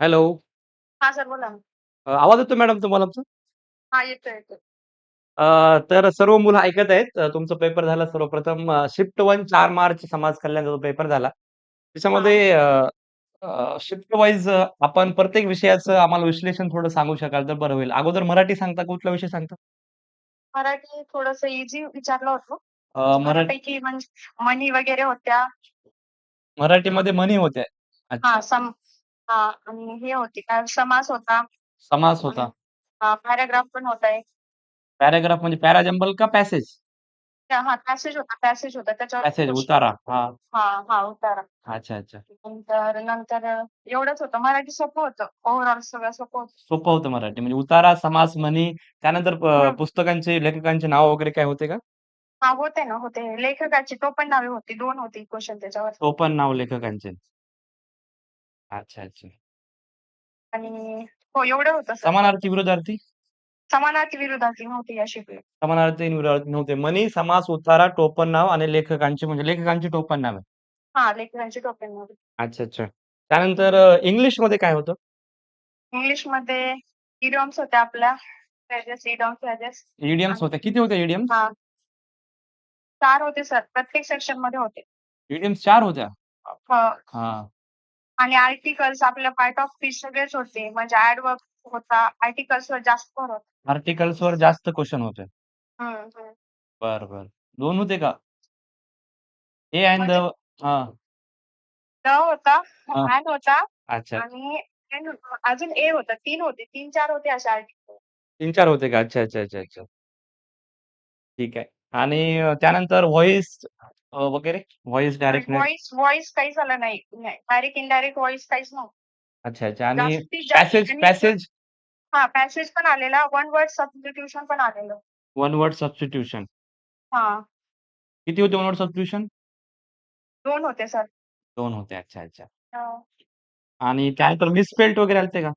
Hello. हां, sir बोला ना. अ, आवाज येतोय मॅडम तुम्हाला आमचा? हां, येतोय, येतोय. अ, तर सर्व मुलं ऐकत आहेत. अ, तुमचा पेपर झाला सर्वप्रथम अ, शिफ्ट 1 4 मार्च समाज कल्याणचा जो पेपर झाला. हां. त्याच्यामध्ये अ, अ, शिफ्ट वाईज अ, आपण प्रत्येक विषयाचं आम्हाला विश्लेषण थोडं सांगू शकाल तर बरं होईल. अगोदर मराठी सांगता, कुठला विषय सांगता? मराठी थोडंसं ईझी विचारलं होतं. अ, मरा बऱ्यापैकी म्हणजे म्हणी वगैरे होत्या. मराठीमध्ये म्हणी होत्या. हां, अच्छा. सम हां आणि हे होती काय समास होता. समास आणि होता. हां, पॅराग्राफ पण होता एक. पॅराग्राफ म्हणजे पॅरा जंबल का पॅसेज? हां, पॅसेज होता, पॅसेज होता. त्याच्यावर पॅसेज उतारा. हां. हां, हां, उतारा. अच्छा, अच्छा. नंतर नंतर अ, एवढंच होतं. मराठी सोपं होतं. ओव्हरऑल सगळं सोपं होतं. सोपं होतं मराठी. म्हणजे उतारा, समास, म्हणी त्यानंतर हं. पुस्तकांचे, लेखकांचे नाव वगैरे काय होते का? हां, होते ना, होते. लेखकाची टोपण नावे होती. 2 होती क्वेश्चन त्याच्यावर. टोपण नाव लेखकांचे. अच्छा, अच्छा. आणि हो, एवढं होतं सर. समानार्थी, विरोधार्थी? समानार्थी, विरोधार्थी नव्हती या शिकले. समानार्थी आणि विरोधार्थी नव्हते. म्हणी, समास, उतारा, टोपण नाव आणि लेखकांची म्हणजे लेखकांची टोपण नावे. हां, लेखकांची टोपण नावे. अच्छा, अच्छा. त्यानंतर अ, इंग्लिशमध्ये काय होतं? इंग्लिशमध्ये इडियम्स होत्या आपल्या. Phrases, idioms, phrases. इडियम्स आणि होत्या. किती होत्या इडियम्स? हां. 4 होते सर. प्रत्येक सेक्शनमध्ये होते. इडियम्स 4 होत्या? हां. हां. आणि आर्टिकल्स आपल्या पार्ट ऑफ स्पीच सगळेच होते. म्हणजे ॲडव्हर्ब होता. आर्टिकल्सवर जास्त भर होता. आर्टिकल्सवर जास्त क्वेशन होते. हं, हं. बरं, बरं. 2 होते का? ए द म्हणजे हां. द होता, हां. होता अच्छा. आणि अजून ए होता. 3 होते. 3-4 होते असे आर्टिकल. 3-4 होते का? अच्छा, अच्छा, अच्छा, अच्छा. ठीक आहे. आणि अ, त्यानंतर व्हॉईस अ, वगैरे? Voice directness? व्हॉईस व्हॉईस काहीच आलं नाही. नाही. डायरेक्ट, इनडायरेक्ट व्हॉईस काहीच नव्हतं. अच्छा, अच्छा. आणि जास्तीत जास्त पॅसेज आणि पॅसेज? हाँ, पॅसेज पण आलेला. वन वर्ड सबस्टिट्यूशन पण आलेलं. One word substitution. हाँ. किती होते वन वर्ड सबस्टिट्यूशन? 2 होते सर. 2 होते. अच्छा, अच्छा. हाँ. आणि त्यानंतर मिसस्पेल्ड वगैरे आलते का?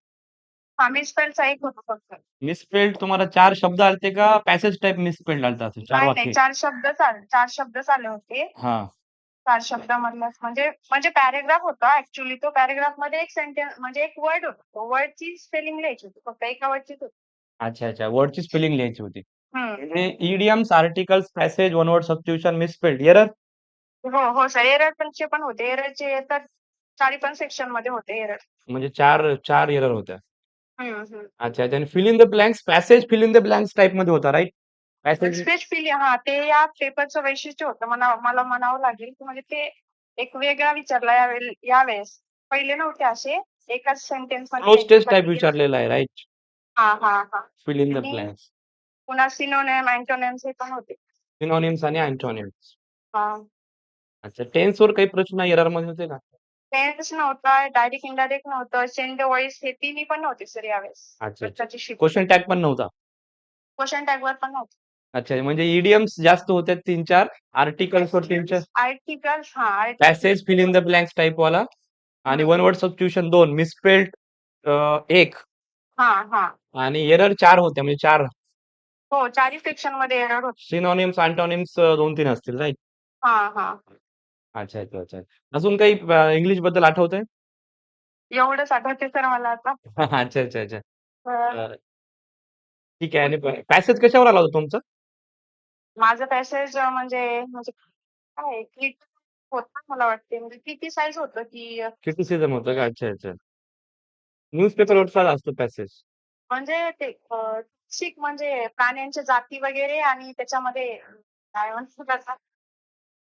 हाँ, मिसस्पेलचा 1 होता फक्त. मिसस्पेल्ड तुम्हाला 4 शब्द आलते का पॅसेज टाइप मिसस्पेल्ड आलता असे 4 नाही, नाही. वाक्य? 4 शब्दच आले 4 शब्दच आले होते. हाँ. 4 शब्दामधलाच म्हणजे म्हणजे पॅराग्राफ होता ॲक्चुअली तो पॅराग्राफमध्ये एक सेंटेन्स म्हणजे एक वर्ड होता. तो वर्डची स्पेलिंग लिहायची होती. फक्त एका वर्डचीच होती. अच्छा, अच्छा. वर्डची स्पेलिंग लिहायची होती. म्हणजे idioms, articles, passage, one word substitution, misspelled. Error? हो, हो सर. एररचे पण होते. एररचे येतात 4ही पण सेक्शनमध्ये होते एरर. म्हणजे 4 4 एरर होत्या. हं, हं. अच्छा, अच्छा. आणि fill in the blanks, passage fill in the blanks टाइपमध्ये होता राइट? पॅसेज स्पेस फिल हां, ते या पेपरचं वैशिष्ट्य होतं म्हणा मला म्हणावं लागेल. की म्हणजे ते एक वेगळा विचारला यावेळी यावेळेस. पहिले नव्हते असे. एकाच सेंटेन्समध्ये क्लोज टेस्ट टाइप द्यायचे. विचारलेला आहे राइट? हां, हां, हां. फिल इन द आणि ब्लँक्स. पुन्हा सिनोनिम, अँटोनिम्स हे पण होते. सिनोनिम्स आणि अँटोनिम्स. हां. अच्छा. टेन्सवर काही प्रश्न एररमध्ये होते का? टेन्स नव्हता, डायरेक्ट, इनडायरेक्ट नव्हतं, द व्हॉईस हे तिन्ही पण नव्हते सर यावेळेस. अच्छा, अच्छा. क्वेशन टॅग पण नव्हता? क्वेशन टॅगवर पण नव्हतं. अच्छा. म्हणजे इडियम्स जास्त होत्या 3-4 आर्टिकल्सवर 3-4 आर्टिकल्स हां, articles passage fill in the blanks टाइपवाला आणि हं. One word substitution 2 misspelled uh, 1 हां, हां. आणि एरर 4 होत्या म्हणजे 4 हो, 4ही सेक्शनमध्ये एरर होते. सिनोनिम्स, अँटोनिम्स अ, 2-3 असतील राइट? हां, हां. अच्छा, अच्छा, अच्छा. अजून काही अ, इंग्लिशबद्दल आठवतंय? एवढंच आठवतंय सर मला आता. अच्छा, अच्छा, अच्छा. अ ठीक आहे आणि प पॅसेज कशावर आला होता तुमचा? माझं पॅसेज अ, म्हणजे म्हणजे काय क्रिट होता मला वाटते. म्हणजे क्रिटिसाइज होतं की अ क्रिटिसिझम होतं का? अच्छा, अच्छा. न्यूजपेपरवरचा असतो पॅसेज. म्हणजे ते अ, शिक म्हणजे प्राण्यांच्या जाती वगैरे आणि त्याच्यामध्ये काय म्हणतात त्याला?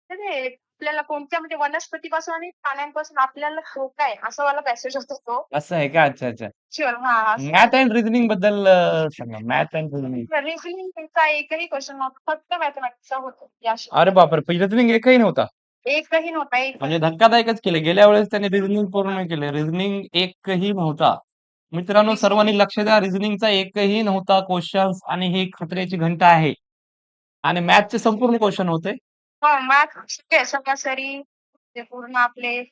तर ते आपल्याला कोणत्या म्हणजे वनस्पतीपासून आणि प्राण्यांपासून आपल्याला धोका आहे, असा वाला पॅसेज होता तो. असं आहे का? अच्छा, अच्छा. शुअर हां, असं. मॅथ एंड रिझनिंगबद्दल अ, सांगा. Math end reasoning. रिझनिंगचा एकही क्वेशन नव्हता. फक्त मॅथेमॅटिक्सचा होता अरे शिकला. बापरे! रिझनिंग एकही नव्हता? एकही नव्हता, म्हणजे एकही. धक्कादायकच केलं. गेल्या वेळेस त्यांनी रिझनिंग पूर्ण केलं. रिझनिंग एकही नव्हता. मित्रांनो सर्वांनी लक्ष द्या. रिझनिंगचा एकही नव्हता क्वेशन्स आणि ही खतऱ्याची घंटा आहे. आणि मॅथ्सचे संपूर्ण क्वेशन होते. मॅथ सगळे सरासरी ते पूर्ण आपले.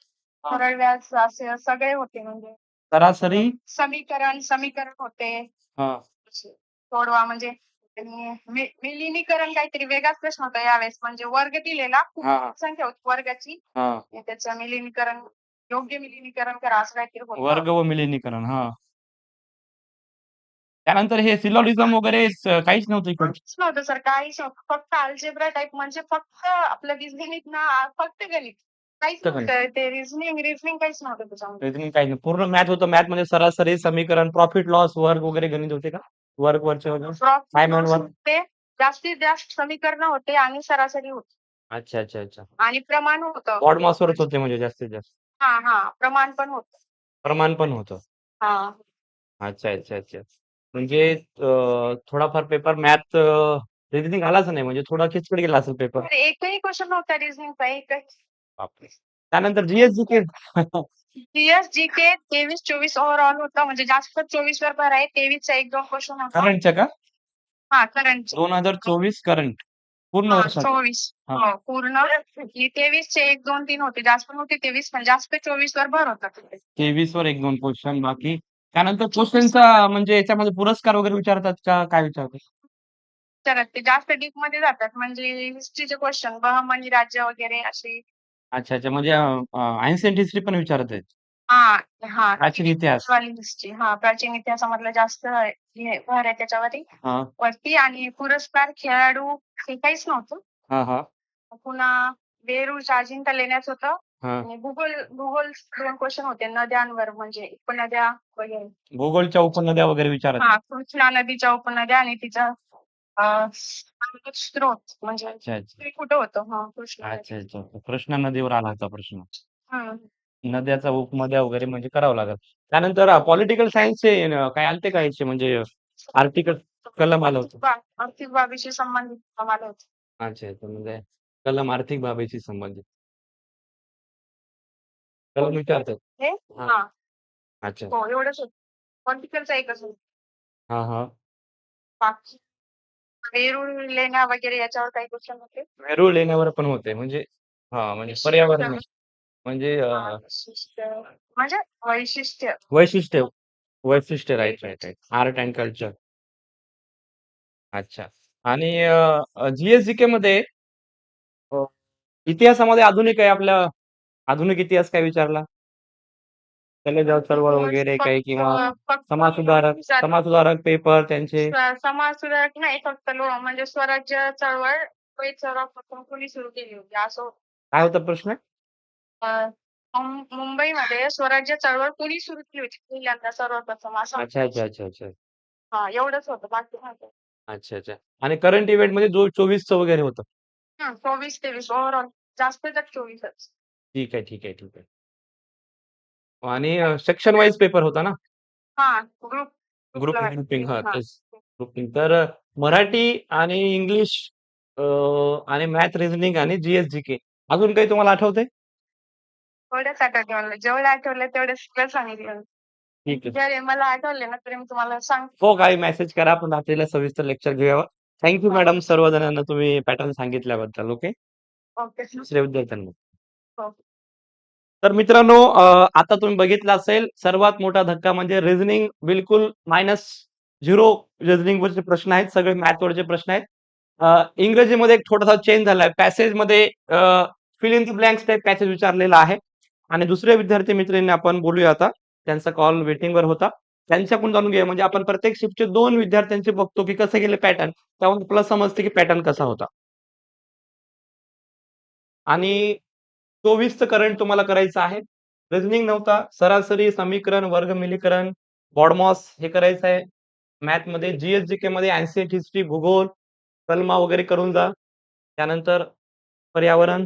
सरळ व्याज असे सगळे होते म्हणजे. सरासरी? समीकरण समीकरण होते. हां. सोडवा म्हणजे आणि विलिनीकरण काहीतरी वेगळाच प्रश्न होता यावेळेस. म्हणजे वर्ग दिलेला, खूप हां. संख्या होती वर्गाची. हां. आणि त्याचं विलिनीकरण योग्य विलिनीकरण करा असं काहीतरी होतं. वर्ग व विलिनीकरण. हां. त्यानंतर हे सिलॉजिझम वगैरे काहीच नव्हतं इकडे? काहीच नव्हतं सर काहीच नव्हतं. फक्त अल्जेब्रा टाइप म्हणजे फक्त आपलं बीजगणित ना फक्त गणित. काहीच फक्त गणित. नव्हतं. ते रिझनिंग रिझनिंग काहीच नव्हतं त्याच्यामध्ये. रिझनिंग काही नाही. पूर्ण मॅथ होतं. मॅथमध्ये सरासरी, समीकरण, प्रॉफिट लॉस, वर्ग वगैरे गणित होते का? वर्ग वरचे वगैरे? वर्क? होते. जास्तीत जास्त समीकरणं होते आणि सरासरी होती. अच्छा, अच्छा, अच्छा. आणि प्रमाण होतं. ऑड मॉसवरच होते म्हणजे जास्तीत जास्त. हां, हां. प्रमाण पण होतं. प्रमाण पण होतं. हां. अच्छा, अच्छा, अच्छा. म्हणजे थोडाफार पेपर मॅथ रिझनिंग आलाच नाही म्हणजे थोडा किचकट गेला असेल पेपर. एकही क्वेशन नव्हता रिझनिंगचा. बापरे! त्यानंतर जी-एस, जी-के? जी-एस, जी-के 23-24 ओव्हरऑल होतं. म्हणजे जास्त 24 वर भर आहे. 23चा 1-2 क्वेशन होता. करंटच्या का? हां, करंटचे. 2024 करंट. पूर्ण हां, वर्षाचा. 24 हां. पूर्ण. आणि 23चे 1-2-3 होते. जास्त नव्हते 23 पण जास्त 24 वर भर होता. 23 वर 1-2 क्वेशन बाकी त्यानंतर क्वेशनचा म्हणजे याच्यामध्ये पुरस्कार वगैरे विचारतात का? काय विचारतात? विचारतात ते जास्त डीपमध्ये जातात. म्हणजे हिस्ट्रीचे क्वेशन बहमनी राज्य वगैरे असे. अच्छा, अच्छा. म्हणजे एन्शियंट हिस्ट्री पण विचारत आहेत. हां, हां. प्राचीन इतिहास. वाली हिस्ट्री. हां, प्राचीन इतिहासामधलं जास्त हे भर आहे त्याच्यावरती. हां. वरती आणि पुरस्कार, खेळाडू हे काहीच नव्हतं. हां, हां. पुन्हा वेरूळच्या अजिंठा लेण्याचं होतं. हां. आणि भूगोल भूगोल 2 क्वेशन होते नद्यांवर म्हणजे उपनद्या वगैरे. भूगोलच्या उपनद्या वगैरे विचारत हां, कृष्णा नदीच्या उपनद्या आणि तिचा अ, स्रोत म्हणजे अच्छा, अच्छा. ते कुठं होतं? हां, कृष्णा नदी. अच्छा, अच्छा. कृष्णा नदीवर आला होता प्रश्न. नद्याचा उपनद्या वगैरे म्हणजे करावं लागेल. त्यानंतर पॉलिटिकल सायन्सचे काय आलते का याचे म्हणजे आर्टिकल कलम आलं होतं? बा आर्थिक बाबीशी संबंधित कलम आलं होतं. अच्छा, अच्छा. म्हणजे कलम आर्थिक बाबीशी संबंधित. विचारतात. हे? हां. हां. अच्छा. हो, एवढंच होतं. पॉलिटिकलचा एकच होता. हां, हां. बाकी वेरूळ लेण्या वगैरे याच्यावर काही क्वेशन होते. वेरूळ लेण्यावर पण होते म्हणजे हां, म्हणजे पर्यावरण म्हणजे अ, हां, वैशिष्ट्य म्हणजे वैशिष्ट्य. वैशिष्ट्य वैशिष्ट्य right, right, right. Art and culture. अच्छा. आणि अ, जी-एस, जी-केमध्ये अ, इतिहासामध्ये आधुनिक आहे आपल्या आधुनिक इतिहास काय विचारला? तलेजाव चळवळ वगैरे काही किंवा फक्त समाजसुधारक विचारलं. समाजसुधारक पेपर त्यांचे स समाजसुधारक नाही फक्त लो म्हणजे स्वराज्य चळवळ सर्वप्रथम कोणी सुरू केली होती असं. काय होता प्रश्न? अ, मुं मुंबईमध्ये स्वराज्य चळवळ कोणी सुरू केली होती पहिल्यांदा सर्वप्रथम असं अच्छा, अच्छा, अच्छा, अच्छा. हां, एवढंच होतं बाकी नव्हतं. अच्छा, अच्छा. आणि करंट इव्हेंटमध्ये जो 24चं वगैरे होतं. हं, 24-23 ओव्हरऑल जास्त तर 24च. ठीक आहे, ठीक आहे, ठीक आहे. आणि अ, सेक्शन वाईज पेपर होता ना? हां, ग्रुप ग्रुप ग्रुपला ग्रुपिंग हां, हां. तेच. ग्रुपिंग तर अ, मराठी आणि इंग्लिश अ, आणि मॅथ, रिझनिंग आणि जी-एस, जी-के अजून काही तुम्हाला आठवतंय? थोडंच आठवतं मला. जेवढं आठवलं तेवढं सगळं सांगितलं. ठीक आहे. जर मला आठवले ना तरी मी तुम्हाला सांगते. हो, काही मेसेज करा. आपण रात्रीला सविस्तर लेक्चर घेऊया. थँक यू हो. मॅडम सर्व जणांना तुम्ही पॅटर्न सांगितल्याबद्दल. ओके. ओके. दुसऱ्या विद्यार्थ्यांना. हो. तर मित्रांनो आता तुम्ही बघितलं असेल सर्वात मोठा धक्का म्हणजे रिझनिंग बिलकुल मायनस -0 रिझनिंगवरचे प्रश्न आहेत. सगळे मॅथवरचे प्रश्न आहेत. इंग्रजीमध्ये एक थोडासा चेंज झालाय. पॅसेजमध्ये fill in the blanks type passage विचारलेला आहे. आणि दुसरे विद्यार्थी मित्रांनी आपण बोलूया आता. त्यांचा कॉल वेटिंगवर होता. त्यांच्याकडून जाणून घेऊया. म्हणजे आपण प्रत्येक शिफ्टचे दोन विद्यार्थ्यांचे बघतो, की कसे गेले पॅटर्न. त्यावरून आपल्याला समजते, की पॅटर्न कसा होता. आणि 24चं करंट तुम्हाला करायचं आहे. रिझनिंग नव्हता. सरासरी, समीकरण, वर्गमिलीकरण, BODMAS हे करायचं आहे. मॅथमध्ये जी-एस, जी-केमध्ये एन्शियंट हिस्ट्री, भूगोल, कलमा वगैरे करून जा. त्यानंतर पर्यावरण.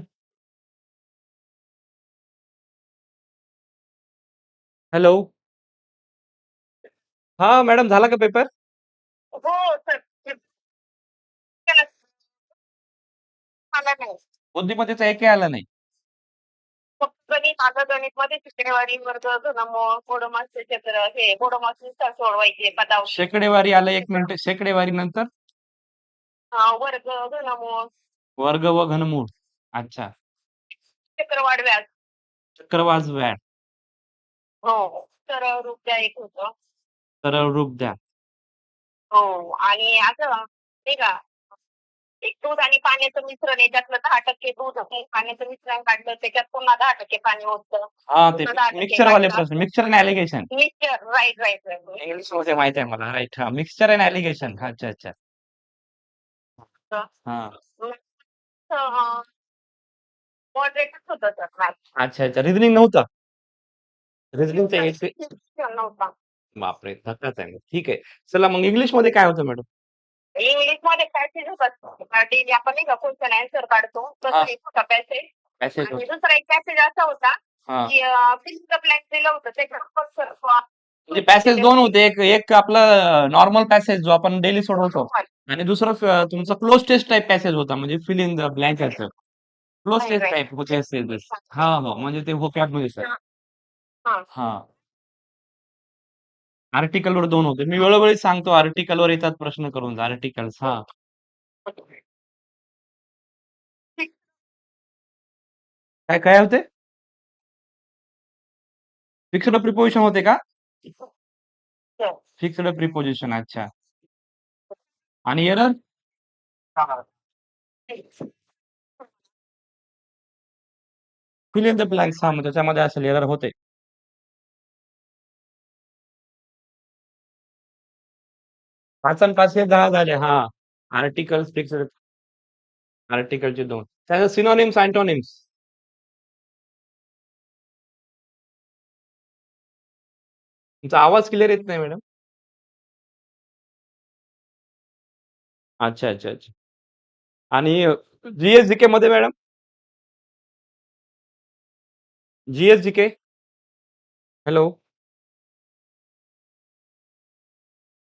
हॅलो. हां, मॅडम झाला का पेपर? हो. बुद्धिमत्तेचा एकही आला नाही. गणित आलं गणितमध्ये शेकडेवारी, वर्ग, घनमूळ, पोडोमासचे क्षेत्र हे पोडोमासचे सर सोडवायचे पदावली. शेकडेवारी आलं 1 मिनिट. शेकडेवारी नंतर? हां, वर्ग, घनमूळ. वर्ग व घनमूळ. अच्छा. चक्रवाढ व्याज. चक्रवाढ व्याज. हो. सरळ रूप द्या एक होतं. सरळ रूप द्या. हो. आणि असं नाही का एक दूध आणि पाण्याचं मिश्रण आहे त्यातलं दहा टक्के दूध पाण्याचं मिश्रण काढलं त्याच्यात पुन्हा दहा टक्के पाणी होतं. हा ते पुन्हा दहा टक्के मिक्सचर वाले. प्रश्न mixture and alligation mixture right right right इंग्लिशमध्ये माहीत आहे मला राईट हा मिक्सचर अँड ॲलिगेशन अच्छा अच्छा. हा. मॉडरेटच होतं सर मॅथ्स अच्छा अच्छा. रिझनिंग नव्हतं? रिझनिंगचं एक नव्हता. बापरे धक्काच आहे. मग. ठीक आहे. चला मग इंग्लिशमध्ये काय होतं मॅडम इंग्लिशमध्ये पॅसेज होतात डेली आपण नाही का क्वेश्चन आन्सर काढतो हा. तसं एक होता पॅसेज आणि दुसरा एक पॅसेज असा होता हा. की द ब्लॅक दिलं होतं त्याच्यात म्हणजे पॅसेज दोन होते एक एक आपलं नॉर्मल पॅसेज जो आपण डेली सोडवतो आणि दुसरं तुमचं क्लोज टेस्ट टाईप पॅसेज होता म्हणजे फिल इन द ब्लँक असं क्लोज टेस्ट. टाईप होते. हा. हो म्हणजे ते vocab मध्ये सर हा. आर्टिकल वर दोन होते. मी वेळोवेळी सांगतो आर्टिकल वर येतात प्रश्न करून आर्टिकल्स हा. काय काय होते? फिक्स्ड प्रिपोजिशन होते का? फिक्स्ड प्रिपोजिशन अच्छा. आणि error fill in the blanks हा मग त्याच्यामध्ये असेल एरर होते. पाच आणि पाच हे दहा झाले हा. आर्टिकल फिक्स्ड आर्टिकलचे दोन. त्याचं सिनोनिम्स अँटोनिम्स तुमचा आवाज क्लिअर येत नाही मॅडम अच्छा अच्छा अच्छा. आणि जीएस जीके मध्ये madam GS GK hello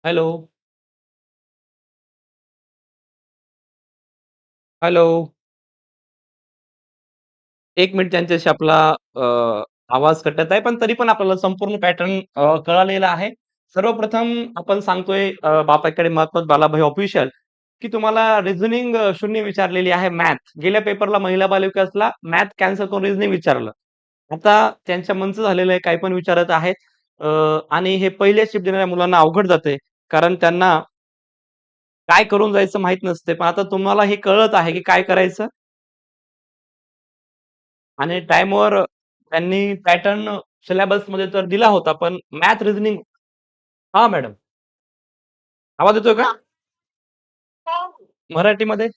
hello hello. एक मिनिट त्यांच्याशी आपला अ, आवाज कटत आहे पण तरी पण आपल्याला संपूर्ण पॅटर्न कळालेला आहे. सर्वप्रथम आपण सांगतोय अ, बापाकडे महत्वात बालाभाई ऑफिशियल की तुम्हाला रिझनिंग शून्य विचारलेली आहे मॅथ गेल्या पेपरला महिला बालविकासला मॅथ कॅन्सल करून रिझनिंग विचारलं. आता त्यांच्या मनचं झालेलं आहे काही पण विचारत आहेत. अ, आणि हे पहिल्या शिफ्ट देणाऱ्या मुलांना अवघड जाते कारण त्यांना काय करून जायचं माहीत नसते पण आता तुम्हाला हे कळत आहे की काय करायचं. आणि टाइमवर त्यांनी पॅटर्न सिलेबसमध्ये तर दिला होता पण मॅथ रिझनिंग हा मॅडम आवाज येतोय का? मराठीमध्ये?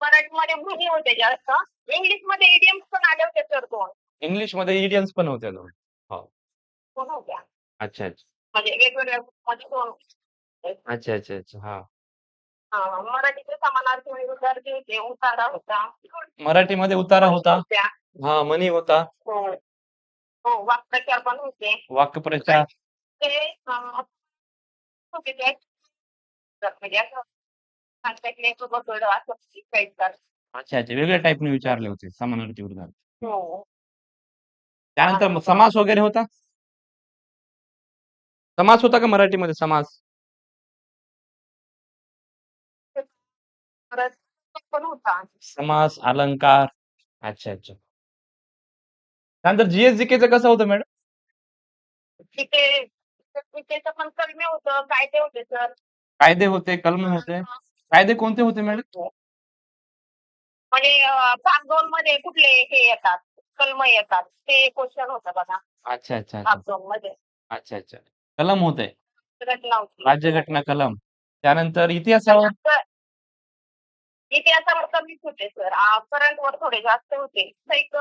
मराठीमध्ये होते जास्त. इंग्लिशमध्ये इडियम्स पण आले होते सर दोन. इंग्लिशमध्ये इडियन्स पण होते दोन. अच्छा अच्छा. म्हणजे वेगवेगळ्या अच्छा अच्छा अच्छा. हा. हा, मराठीचे समानार्थी आणि होते उतारा होता. मराठीमध्ये उतारा होता. होत्या. हा मनी होता. हो. हो वाक्प्रचार पण होते. वाक्यप्रचार ते अं, होते ते म्हणजे असं सांगता सोबत असं काही तर. अच्छा अच्छा. वेगळ्या टाईपने विचारले होते समानार्थी उदाहरण हो. त्यानंतर मग समास वगैरे होता? समास होता का मराठीमध्ये समास? पण होता समास अलंकार. अच्छा अच्छा. त्यानंतर जीएस जीकेचं कसं होतं मॅडम? तिथे तिथेचं पण कलमे होतं कायदे होते सर. कायदे होते कलम होते. कायदे कोणते होते मॅडम? म्हणजे अं, भाग दोन मध्ये कुठले हे येतात कलम येतात ते क्वेश्चन होतं बघा. अच्छा अच्छा अच्छा. भाग दोन मध्ये अच्छा अच्छा. कलम होते. घटना होती. राज्यघटना कलम. त्यानंतर इतिहासावर? इतिहासावर कमीच होते सर करंट वर थोडे जास्त होते. एक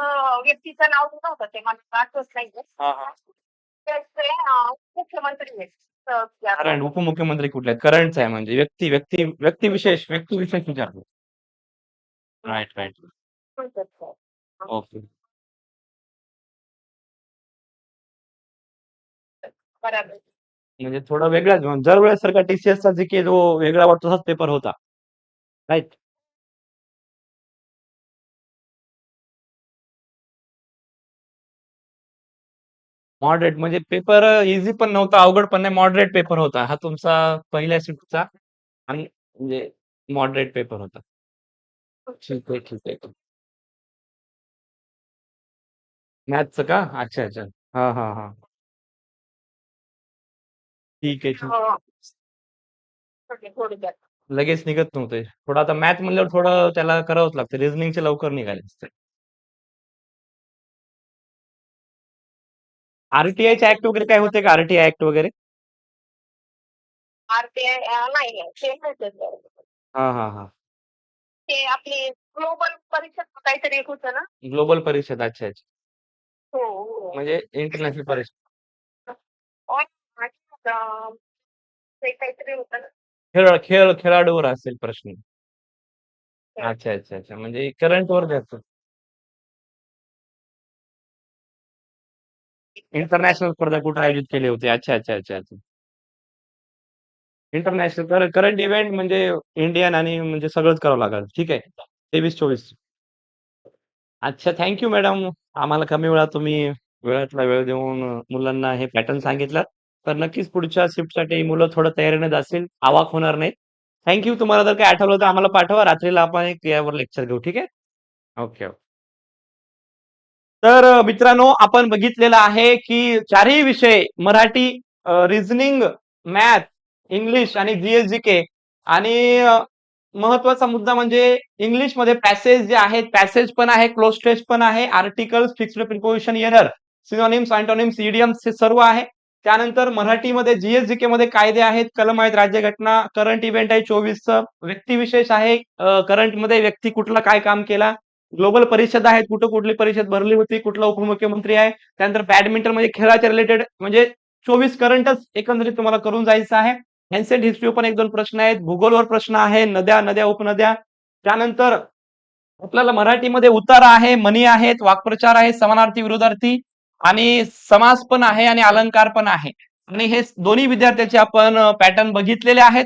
व्यक्तीचं नाव सुद्धा होतं ते मला आठवत नाही हा हा. त्याचे मुख्यमंत्री आहेत. करंट उपमुख्यमंत्री कुठले आहेत? करंटच आहे म्हणजे व्यक्ती व्यक्ती व्यक्तिविशेष व्यक्तिविशेष विचारतो. Right right sir. ओके बरोबर. म्हणजे थोडा वेगळाच जर वेळेस सारखा टीसीएसचा जी के जो वेगळा वाटतो तसाच पेपर होता. राईट मॉडरेट म्हणजे पेपर इझी पण नव्हता अवघड पण नाही. मॉडरेट पेपर होता. हा तुमचा पहिल्या शिफ्टचा आणि म्हणजे मॉडरेट पेपर होता. ठीक आहे ठीक आहे. मॅथचं का? अच्छा अच्छा. हा हा हा. ठीक आहे ठीक लगेच निघत नव्हते. थोडं आता मॅथ म्हणल्यावर थोडं त्याला करावंच लागतं. रिझनिंगचे लवकर निघाले असते. आर-टी-आयचे ॲक्ट वगैरे काय होते का आर-टी-आय ॲक्ट वगैरे? आर-टी-आय नाही. ते नव्हतं. हां, हां, हां. ते आपली ग्लोबल परिषद काहीतरी एक होतं ना? ग्लोबल परिषद. अच्छा, अच्छा. हो, हो. म्हणजे इंटरनॅशनल परिषद. अ, ते काहीतरी होतं ना? खेळ खेळ खेळाडूवर असेल प्रश्न. अच्छा, अच्छा, अच्छा. म्हणजे करंटवर जास्त. इंटरनॅशनल स्पर्धा कुठे आयोजित केली होती? अच्छा, अच्छा, अच्छा, अच्छा. इंटरनॅशनल तर करंट इव्हेंट म्हणजे इंडियन आणि म्हणजे सगळंच करावं लागेल. ठीक आहे. 23-24. अच्छा, थँक यू मॅडम. आम्हाला कमी वेळात तुम्ही वेळातला वेळ देऊन मुलांना हे पॅटर्न सांगितलात. तर नक्कीच पुढच्या शिफ्टसाठी मुलं थोडं तयारीने जातील, आवाक होणार नाही थँक यू. तुम्हाला जर काही आठवलं तर आम्हाला पाठवा. रात्रीला आपण एक यावर लेक्चर घेऊ. ठीक आहे? Okay, okay. तर मित्रांनो आपण बघितलेलं आहे, की चारही विषय मराठी, रिझनिंग, मॅथ, इंग्लिश आणि जी के आणि महत्त्वाचा महत्त्वाचा मुद्दा म्हणजे इंग्लिशमध्ये पॅसेज जे आहेत, पॅसेज पण आहे, क्लोज टेस्ट पण आहे, articles, fixed preposition, error, synonyms, antonyms, idioms हे सर्व आहे. त्यानंतर मराठीमध्ये जीएसजी के मध्ये कायदे आहेत, कलम आहेत, राज्यघटना, करंट इव्हेंट आहे 24चं, व्यक्तिविशेष आहे, करंटमध्ये व्यक्ती कुठला काय काम केला, ग्लोबल परिषद आहेत, कुठं कुठली परिषद भरली होती, कुठला उपमुख्यमंत्री आहे. त्यानंतर बॅडमिंटन म्हणजे खेळाच्या रिलेटेड म्हणजे 24 करंटच एकंदरीत तुम्हाला करून जायचं आहे. एन्शियंट हिस्ट्री पण 1-2 प्रश्न आहेत. भूगोलवर प्रश्न आहे. नद्या, नद्या, उपनद्या. त्यानंतर आपल्याला मराठीमध्ये उतारा आहे, मनी आहेत, वाक्प्रचार आहे, समानार्थी, विरोधार्थी आणि समास पण आहे आणि अलंकार पण आहे. आणि हे दोन्ही विद्यार्थ्याचे आपण पॅटर्न बघितलेले आहेत.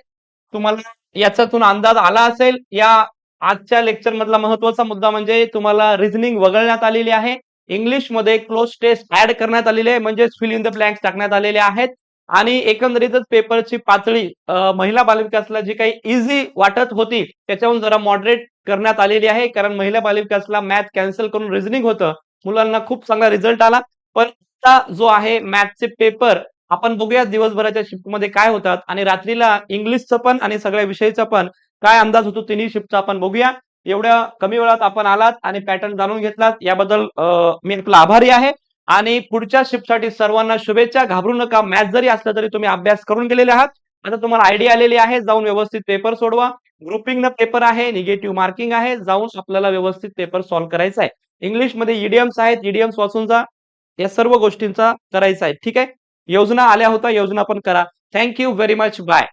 तुम्हाला याच्यातून अंदाज आला असेल. या आजच्या लेक्चर मधला महत्त्वाचा मुद्दा म्हणजे तुम्हाला रिझनिंग वगळण्यात आलेली आहे. इंग्लिशमध्ये क्लोज टेस्ट ऍड करण्यात आलेले आहे. म्हणजेच फिल इन द ब्लँक्स टाकण्यात आलेले आहेत. आणि एकंदरीतच पेपरची पातळी महिला बालविकासला जी काही इझी वाटत होती, त्याच्याहून जरा मॉडरेट करण्यात आलेली आहे. कारण महिला बालविकासला मॅथ कॅन्सल करून रिझनिंग होतं. मुलांना खूप चांगला रिझल्ट आला. पण आता जो आहे मॅथचे पेपर आपण बघूया दिवसभराच्या शिफ्टमध्ये काय होतात आणि रात्रीला इंग्लिशचं पण आणि सगळ्या विषयीचं पण काय अंदाज होतो तिन्ही शिफ्टचा आपण बघूया. एवढ्या कमी वेळात आपण आलात आणि पॅटर्न जाणून घेतलात याबद्दल मी आपला आभारी आहे. आणि पुढच्या शिफ्टसाठी सर्वांना शुभेच्छा. घाबरू नका. मॅथ जरी असलं तरी तुम्ही अभ्यास करून गेलेले आहात. आता तुम्हाला आयडिया आलेली आहे. जाऊन व्यवस्थित पेपर सोडवा. ग्रुपिंगनं पेपर आहे, निगेटिव्ह मार्किंग आहे. जाऊन आपल्याला व्यवस्थित पेपर सॉल्व्ह करायचा आहे. इंग्लिशमध्ये इडियम्स आहेत, इडियम्स वाचून जा. या सर्व गोष्टींचा करायचा आहे. ठीक आहे? योजना आल्या होत्या, योजना पण करा. Thank you very much. Bye.